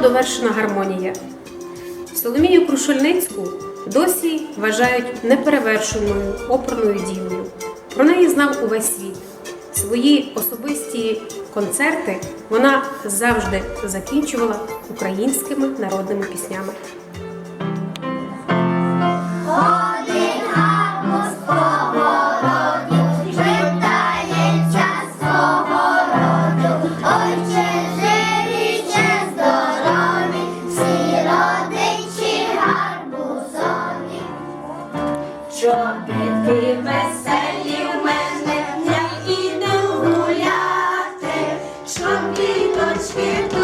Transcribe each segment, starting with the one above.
довершена гармонія. Соломію Крушельницьку досі вважають неперевершеною оперною дівою. Про неї знав увесь світ. Свої особисті концерти вона завжди закінчувала українськими народними піснями. Чобітки веселі в мене, я іду гуляти, щоб квіточки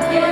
Yeah.